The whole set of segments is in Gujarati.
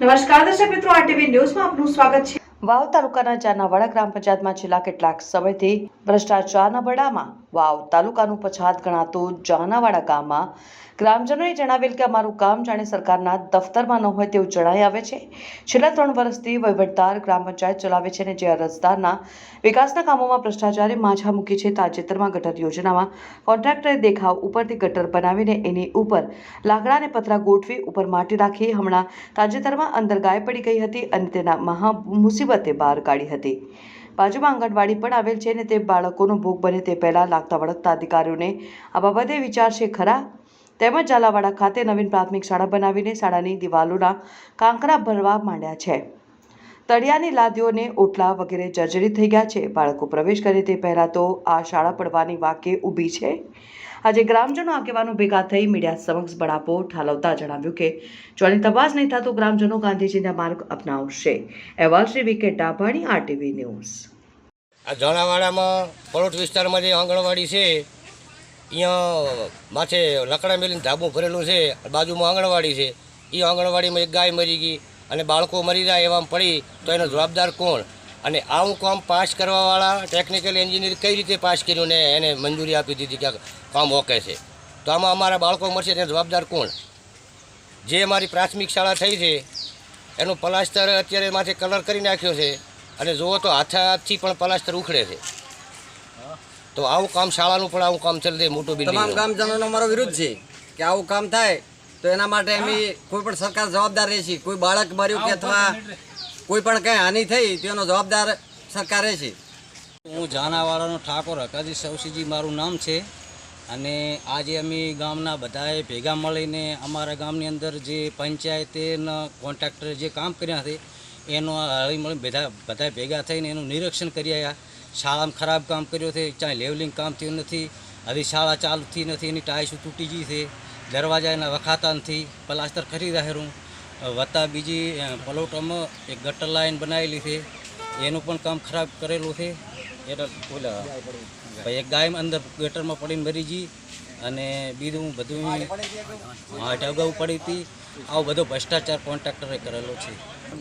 નમસ્કાર, દર્શક મિત્રો આરટીવી ન્યૂઝમાં આપનું સ્વાગત છે. વાવ તાલુકાના જાનાવાડા ગ્રામ પંચાયતમાં છેલ્લા કેટલાક સમયથી ભ્રષ્ટાચારના બડામાં વાવ, તાલુકાનું પછાત ગણાતું જાનાવાડા ગામમાં ગ્રામજનોએ જણાવેલ કે અમારું કામ જાણે સરકારના દફતરમાં ન હોય તેવું જણાઈ આવે છે. છેલ્લા ત્રણ વર્ષથી વહીવટદાર ગ્રામ પંચાયત ચલાવે છે અને જે અરજદારના વિકાસના કામોમાં ભ્રષ્ટાચારે માછા મૂકી છે, તાજેતરમાં ગટર યોજનામાં કોન્ટ્રાક્ટરે દેખાવ ઉપરથી ગટર બનાવીને એની ઉપર લાકડાને પતરા ગોઠવી ઉપર માટી રાખી હમણાં તાજેતરમાં અંદર ગાય પડી ગઈ હતી અને તેના મહા મુસીબતે બહાર કાઢી હતી. બાજુમાં આંગણવાડી પણ આવેલ છે અને તે બાળકોનો ભોગ બને તે પહેલાં લાગતા વળગતા અધિકારીઓને આ બાબતે વિચારશે ખરા. તેમજ ઝાલાવાડા ખાતે નવીન પ્રાથમિક શાળા બનાવીને શાળાની દિવાલોના કાંકરા ભરવા માંડ્યા છે. તળિયાની લાદીઓને ઓટલા વગેરે જર્જરિત થઈ ગયા છે. બાળકો પ્રવેશ કરે તે પહેલાં તો આ શાળા પડવાની વાકે ઊભી છે. આજે ગ્રામજનો આગેવાનો ભેગા થઈ મીડિયા સમક્ષ બળાપો ઠાલવતા જણાવ્યું કે આની તપાસ નહીં થતું ગ્રામજનો ગાંધીજીના માર્ગ અપનાવશે. અહેવાલ Shri V K Dabhani, RTV news. આ જણાવાડામાં પરોઠ વિસ્તારમાં જે આંગણવાડી છે અહીંયા માથે લકડા મેલીને ધાબું ભરેલું છે બાજુમાં આંગણવાડી છે. એ આંગણવાડીમાં એક ગાય મરી ગઈ, અને બાળકો મરી જાય એવામાં પડી, તો એનો જવાબદાર કોણ? અને આવું કામ પાસ કરવાવાળા ટેકનિકલ એન્જિનિયર કઈ રીતે પાસ કર્યું ને એને મંજૂરી આપી દીધી કે કામ ઓકે છે? તો આમાં અમારા બાળકો મળશે તેને જવાબદાર કોણ? જે અમારી પ્રાથમિક શાળા થઈ છે એનું પ્લાસ્ટર અત્યારે માથે કલર કરી નાખ્યો છે અને જુઓ તો હાથાથી પણ પ્લાસ્ટર ઉખડે છે. તો આવું કામ શાળાનું પણ આવું કામ ચાલે મોટું મોટું તમામ બિલ્ડિંગ ગામજનોનો મારો વિરોધ છે કે આવું કામ થાય તો એના માટે અમે કોઈ પણ સરકાર જવાબદાર રહેશે. કોઈ બાળક મર્યું કે અથવા કોઈ પણ કંઈ હાનિ થઈ, તેનો જવાબદાર સરકારે છે. હું જાનાવાડાનો ઠાકોર, હકાજી સવસીજી મારું નામ છે. અને આજે અમે ગામના બધાએ ભેગા મળીને અમારા ગામની અંદર જે પંચાયતેના કોન્ટ્રાક્ટરે જે કામ કર્યા છે, એનો હળી મળી બધા બધા ભેગા થઈને એનું નિરીક્ષણ કરી આવ્યા. શાળામાં ખરાબ કામ કર્યું છે ચાહે લેવલિંગ કામ થયું નથી. હજી શાળા ચાલુ થઈ નથી, એની ટાઈસો તૂટી ગઈ છે. દરવાજા એના વખાતા નથી, પ્લાસ્ટર કરી રહ્યું વત્તા બીજી પલોટામાં એક ગટર લાઈન બનાવેલી છે. એનું પણ કામ ખરાબ કરેલું છે. એટલે ઓલા ભાઈ એક ગાય અંદર ગટરમાં પડીને મરી ગઈ અને બીજું બધું હાટ અગાઉ પડી હતી. આવો બધો ભ્રષ્ટાચાર કોન્ટ્રાક્ટરે કરેલો છે.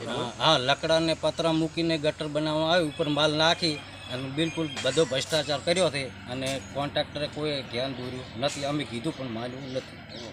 હા, હા લકડાને પતરા મૂકીને ગટર બનાવવામાં આવ્યું ઉપર માલ નાખી અને બિલકુલ બધો ભ્રષ્ટાચાર કર્યો છે. અને કોન્ટ્રાક્ટરે કોઈ ધ્યાન દોર્યું નથી. અમે કીધું પણ માન્યું નથી.